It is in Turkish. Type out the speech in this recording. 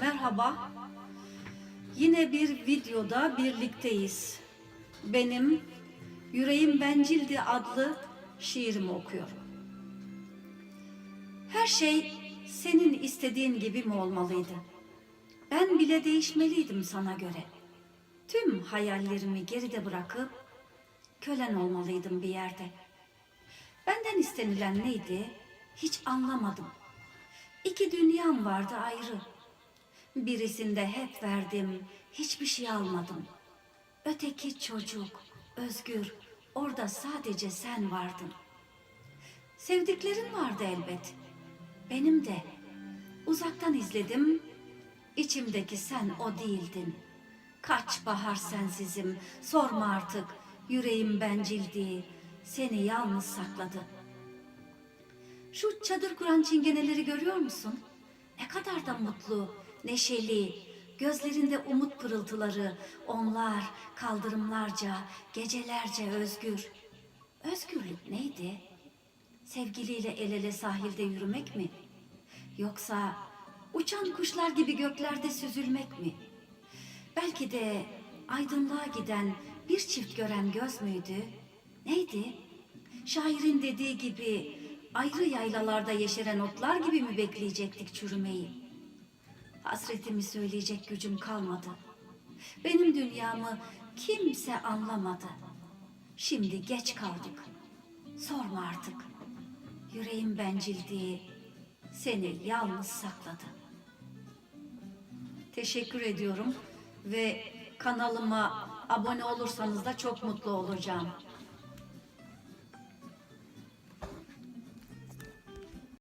Merhaba. Yine bir videoda birlikteyiz. Benim Yüreğim Bencildi adlı şiirimi okuyorum. Her şey senin istediğin gibi mi olmalıydı? Ben bile değişmeliydim sana göre. Tüm hayallerimi geride bırakıp kölen olmalıydım bir yerde. Benden istenilen neydi? Hiç anlamadım. İki dünyam vardı ayrı. Birisinde hep verdim, hiçbir şey almadım. Öteki çocuk, özgür, orada sadece sen vardın. Sevdiklerin vardı elbet. Benim de. Uzaktan izledim, içimdeki sen o değildin. Kaç bahar sensizim, sorma artık. Yüreğim bencildi, seni yalnız sakladı. Şu çadır kuran çingeneleri görüyor musun? Ne kadar da mutlu, neşeli, gözlerinde umut pırıltıları, onlar kaldırımlarca, gecelerce özgür. Özgürlük neydi? Sevgiliyle el ele sahilde yürümek mi? Yoksa uçan kuşlar gibi göklerde süzülmek mi? Belki de aydınlığa giden bir çift gören göz müydü? Neydi? Şairin dediği gibi ayrı yaylalarda yeşeren otlar gibi mi bekleyecektik çürümeyi? Hasretimi söyleyecek gücüm kalmadı. Benim dünyamı kimse anlamadı. Şimdi geç kaldık. Sorma artık. Yüreğim bencildi. Seni yalnız sakladı. Teşekkür ediyorum ve kanalıma abone olursanız da çok mutlu olacağım.